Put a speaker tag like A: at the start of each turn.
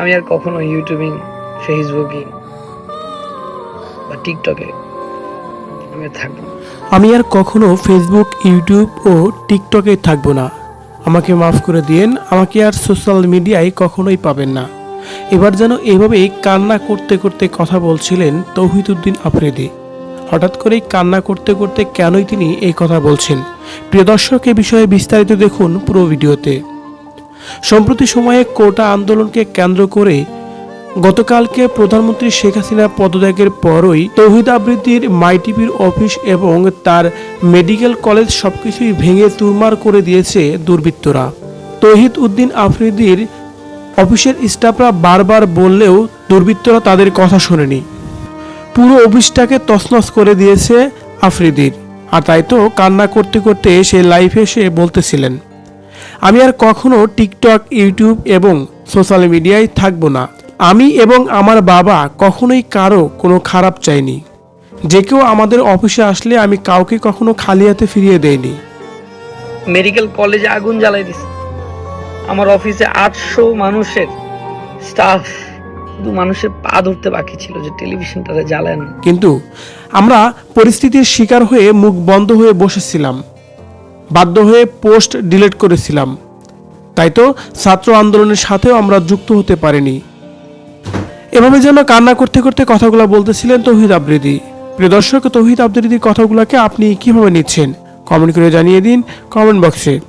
A: আমি আর কখনো YouTubing, Facebooking বা টিকটকে আমি আর থাকব
B: আমি আর কখনো ফেসবুক, ইউটিউব ও টিকটকে থাকব না। আমাকে মাফ করে দিয়েন, আমাকে আর সোশ্যাল মিডিয়ায় কখনোই পাবেন না। এবার যেন এভাবেই কান্না করতে করতে কথা বলছিলেন তৌহিদুদ্দিন আফ্রিদি। হঠাৎ করেই কান্না করতে করতে কেনই তিনি এই কথা বলছেন? প্রিয় দর্শক, এ বিষয়ে বিস্তারিত দেখুন পুরো ভিডিওতে। সম্প্রতি সময়ে কোটা আন্দোলনকে কেন্দ্র করে গতকালকে প্রধানমন্ত্রী শেখ হাসিনা পদত্যাগের পরই তৌহিদ আবৃত্তির মাইটিভির অফিস এবং তার মেডিকেল কলেজ সবকিছুই ভেঙে চুরমার করে দিয়েছে দুর্বৃত্তরা। তৌহিদ উদ্দিন আফ্রিদির অফিসের স্টাফরা বারবার বললেও দুর্বৃত্তরা তাদের কথা শোনেনি। পুরো অফিসটাকে তছনছ করে দিয়েছে আফ্রিদির। আর তাই তো কান্না করতে করতে সে লাইফে এসে বলতেছিলেন। আমি আর কখনো টিকটক ইউটিউব এবং সোশ্যাল মিডিয়ায় থাকব না। আমি এবং আমার বাবা কখনোই কারও কোনো খারাপ চাইনি। যে কেউ আমাদের অফিসে আসলে আমি কাউকে কখনো খালি হাতে ফিরিয়ে দেইনি।
A: মেডিকেল কলেজে আগুন জ্বালাই দিছে। আমার অফিসে আটশো মানুষের স্টাফ শুধু মানুষের পা ধরতে বাকি ছিল যে টেলিভিশনটারে জ্বালান
B: কিন্তু আমরা পরিস্থিতির শিকার হয়ে মুখ বন্ধ হয়ে বসেছিলাম। বাধ্য হয়ে পোস্ট ডিলিট করেছিলাম। তাই তো ছাত্র আন্দোলনের সাথেও আমরা যুক্ত হতে পারিনি। এভাবে যেন কান্না করতে করতে কথাগুলো বলতেছিলেন তৌহিদ আবৃদি। প্রিয় দর্শক, তৌহিদ আবৃদির কথাগুলোকে আপনি কীভাবে নিচ্ছেন? কমেন্ট করে জানিয়ে দিন কমেন্ট বক্সে।